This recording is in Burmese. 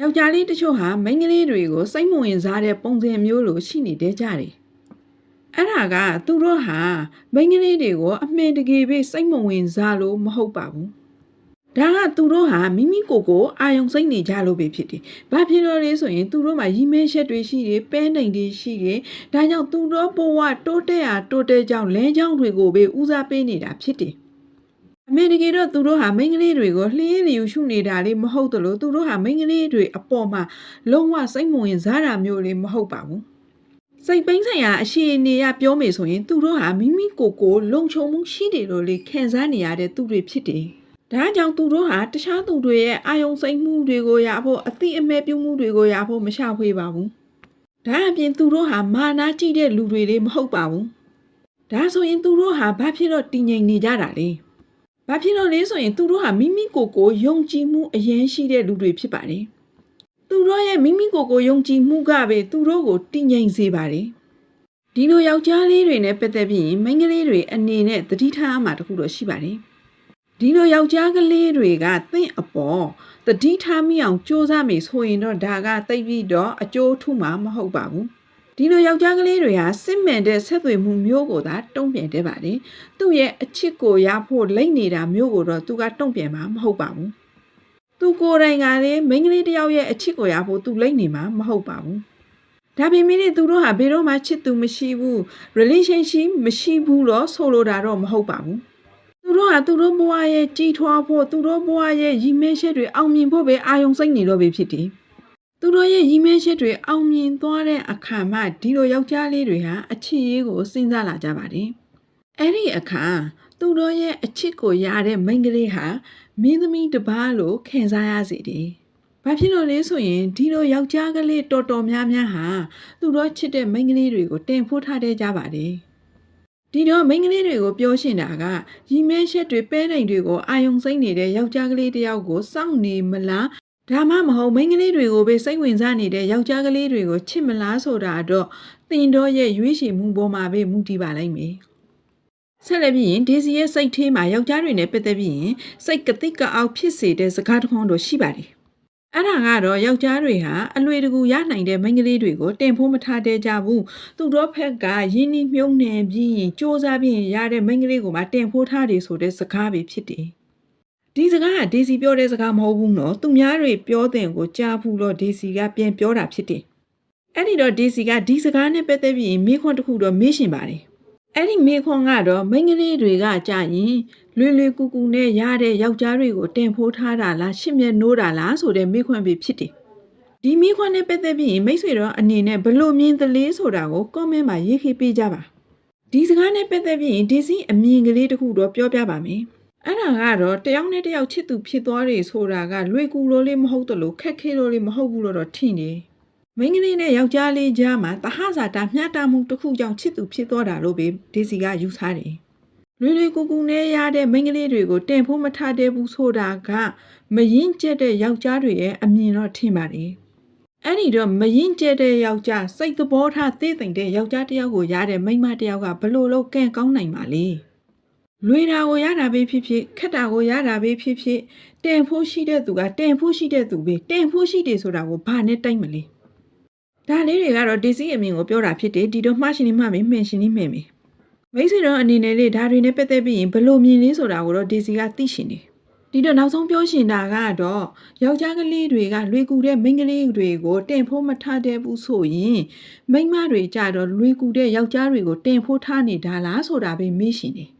ယောက်ျားလေးတချို့ဟာမိန်းကလေးတွေကိုစိတ်မဝင်စားတဲ့ပုံစံမျိုးလိုရှိနေတဲ့ကြတယ်အဲ့ဒါကသူတို့ဟာမိန်းကလေးတွေကိုအမှန်တကယ်ပဲစိတ်မဝင်စားလို့မဟုတ်ပါဘူးဒါကသူတို့ဟာမိမိကိုယ်ကိုအာယုံစိတ်နေကြလို့ပဲဖြစ်တယ်။ဘာဖြစ်လို့လဲဆိုရင်သူတို့မှာရီမဲချက်တွေရှိတယ်၊ပဲနိုင်တွေရှိတယ်။ဒါကြောင့်သူတို့ဘဝတိုးတက်အားတိုးတက်ကြောင်းလမ်းကြောင်းတွေကိုပဲဦးစားပေးနေတာဖြစ်တယ်။ အမေတကယ်တော့သူတို့ဟာမိန်းကလေးတွေကိုလှင်းလျူရှုနေတာလေမဟုတ်သလိုသူတို့ဟာမိန်းကလေးတွေအပေါ်မှာလုံးဝစိတ်မဝင်စားတာမျိုးလေးမဟုတ်ပါဘူး။စိတ်ပိန်းဆိုင်ရာအရှိအနေရပြောမယ်ဆိုရင်သူတို့ဟာမိမိကိုယ်ကိုလုံခြုံမှုရှိတယ်လို့လေခံစားနေရတဲ့သူတွေဖြစ်တယ်။ဒါကြောင့်သူတို့ဟာတခြားသူတွေရဲ့အာယုံစိတ်မှုတွေကိုရဖို့အတိအမဲပြုမှုတွေကိုရဖို့မရှာဖွေပါဘူး။ဒါအပြင်သူတို့ဟာမာနာကြည့်တဲ့လူတွေလေးမဟုတ်ပါဘူး။ဒါဆိုရင်သူတို့ဟာဘာဖြစ်လို့တည်ငြိမ်နေကြတာလဲ။ ဘာဖြစ်လို့လဲဆိုရင်သူတို့ဟာမိမိကိုယ်ကိုယုံကြည်မှုအရင်ရှိတဲ့လူတွေဖြစ်ပါတယ်။သူတို့ရဲ့မိမိကိုယ်ကိုယုံကြည်မှုကပဲသူတို့ကိုတည်ငြိမ်စေပါတယ်။ဒီလိုယောက်ျားလေးတွေနဲ့ပတ်သက်ပြီးရင်မိန်းကလေးတွေအနေနဲ့သတိထားအမှာတစ်ခုတော့ရှိပါတယ်။ဒီလိုယောက်ျားကလေးတွေကသင့်အပေါ်တတိထားမိအောင်စူးစမ်းမိဆိုရင်တော့ဒါကသိပ်ပြီးတော့အကျိုးထူမှာမဟုတ်ပါဘူး ဒီလိုယောက်ျားကလေးတွေဟာစစ်မှန်တဲ့ဆက်သွယ်မှုမျိုးကိုသာတုံ့ပြန်တတ်ပါတယ်သူ့ရဲ့အချစ်ကိုရဖို့လိမ့်နေတာမျိုးကိုတော့သူကတုံ့ပြန်မှာမဟုတ်ပါဘူးသူကိုယ်တိုင်ကလည်းမိန်းကလေးတစ်ယောက်ရဲ့အချစ်ကိုရဖို့သူလိမ့်နေမှာမဟုတ်ပါဘူးဒါပေမဲ့သူတို့ဟာဘယ်တော့မှချစ်သူမရှိဘူး relationship မရှိဘူးတော့ဆိုလိုတာတော့မဟုတ်ပါဘူးသူတို့ဟာသူတို့ဘဝရဲ့ကြီးထွားဖို့သူတို့ဘဝရဲ့ရည်မှန်းချက်တွေအောင်မြင်ဖို့ပဲအာရုံစိတ်နေတော့ပဲဖြစ်တယ်။ သူတို့ရဲ့ရည်မှန်းချက်တွေအောင်မြင်သွားတဲ့အခါမှဒီလိုယောက်ျားလေးတွေဟာအချစ်ရေးကိုစဉ်းစားလာကြပါတယ်။အဲ့ဒီအခါသူတို့ရဲ့အချစ်ကိုရတဲ့မိန်းကလေးဟာမင်းသမီးတစ်ပါးလို့ခံစားရစေတယ်။ဘာဖြစ်လို့လဲဆိုရင်ဒီလိုယောက်ျားကလေးတော်တော်များများဟာသူတို့ချစ်တဲ့မိန်းကလေးတွေကိုတင်ဖို့ထားတဲ့ကြပါတယ်။ဒီတော့မိန်းကလေးတွေကိုပြောရှင်တာကရီမဲရှက်တွေပဲနိုင်တွေကိုအာယုံစိမ့်နေတဲ့ယောက်ျားကလေးတစ်ယောက်ကိုစောင့်နေမလား ဒါမှမဟုတ်မိန်းကလေးတွေကိုပဲစိတ်ဝင်စားနေတဲ့ယောက်ျားကလေးတွေကိုချစ်မလားဆိုတာတော့တင်တော့ရဲ့ရွေးချယ်မှုပေါ်မှာပဲမူတည်ပါလိမ့်မယ်ဆက်လက်ပြီးရင်ဒေစီရဲ့စိတ်ထဲမှာယောက်ျားတွေနဲ့ပတ်သက်ပြီးရင်စိတ်ကတိကအောက်ဖြစ်စေတဲ့စကားတစ်ခွန်းတော့ရှိပါတယ်အဲ့ဒါကတော့ယောက်ျားတွေဟာအလွေတကူရနိုင်တဲ့မိန်းကလေးတွေကိုတင်ဖို့မထားတဲ့ကြဘူးသူတို့ဖက်ကရင်းနှီးမြုံနှံပြီးရင်စ조사ပြီးရင်ရတဲ့မိန်းကလေးကိုမှတင်ဖို့ထားတယ်ဆိုတဲ့စကားပဲဖြစ်တယ် ဒီစကားကဒေစီပြောတဲ့စကားမဟုတ်ဘူးနော်သူများတွေပြောတဲ့ကိုကြားဘူးလို့ဒေစီကပြန်ပြောတာဖြစ်တယ်အဲ့ဒီတော့ဒေစီကဒီစကားနဲ့ပတ်သက်ပြီးမိခွန်းတစ်ခုတော့မေးရှင်ပါတယ်အဲ့ဒီမိခွန်းကတော့မိန်းကလေးတွေကကြာရင်လွယ်လွယ်ကူကူနဲ့ရတဲ့ယောက်ျားတွေကိုတင်ဖိုးထားတာလားရှစ်မျက်နိုးတာလားဆိုတဲ့မိခွန်းပဲဖြစ်တယ်။ဒီမိခွန်းနဲ့ပတ်သက်ပြီးရင်မိတ်ဆွေတော်အနေနဲ့ဘလို့မြင်သလဲဆိုတာကို comment မှာရေးခေပေးကြပါ။ဒီစကားနဲ့ပတ်သက်ပြီးရင်ဒီစီအမြင်ကလေးတစ်ခုတော့ပြောပြပါမယ်။ အဲ့ဒါကတော့တယောက်နဲ့တယောက်ချစ်သူဖြစ်သွားတယ်ဆိုတာကလွယ်ကူလို့လေးမဟုတ်တလို့ခက်ခဲလို့လေးမဟုတ်ဘူးလို့တော့ထင်တယ်။မိန်းကလေးနဲ့ယောက်ျားလေးကြားမှာတဟဇာတာမျှတမှုတစ်ခုကြောင့်ချစ်သူဖြစ်သွားတာလို့ပဲဒီစီကယူဆတယ်။လွယ်လွယ်ကူကူနဲ့ရတဲ့မိန်းကလေးတွေကိုတင်ဖို့မထားတဲ့ဘူးဆိုတာကမရင်ကျက်တဲ့ယောက်ျားတွေရဲ့အမြင်တော့ထင်ပါတယ်။အဲ့ဒီတော့မရင်ကျက်တဲ့ယောက်ျားစိတ်သဘောထားသိသိမ့်တဲ့ယောက်ျားတစ်ယောက်ကိုရတဲ့မိန်းမတစ်ယောက်ကဘလို့လို့ကန့်ကောင်းနိုင်ပါလဲ။ လွေတာကိုရတာပဲဖြစ်ဖြစ်ခက်တာကိုရတာပဲဖြစ်ဖြစ်တင်ဖို့ရှိတဲ့သူကတင်ဖို့ရှိတဲ့သူပဲတင်ဖို့ရှိတယ်ဆိုတာကိုဘာနဲ့တိုက်မလဲ။ဒါလေးတွေကတော့ဒီစီအမြင်ကိုပြောတာဖြစ်တယ်ဒီတော့မှားရှင်နေမှမင်းမှန်ရှင်နေမှန်မယ်မိတ်ဆွေတို့အနေနဲ့လေဒါတွေနဲ့ပတ်သက်ပြီးရင်ဘလို့မြင်လဲဆိုတာကိုတော့ဒေစီကသိရှင်တယ်ဒီတော့နောက်ဆုံးပြောရှင်တာကတော့ယောက်ျားကလေးတွေကလွေကူတဲ့မိန်းကလေးတွေကိုတင်ဖို့မထားတဲ့ဘူးဆိုရင်မိန်းမတွေကြတော့လွေကူတဲ့ယောက်ျားတွေကိုတင်ဖို့ထားနေတာလားဆိုတာပဲမေးရှင်တယ်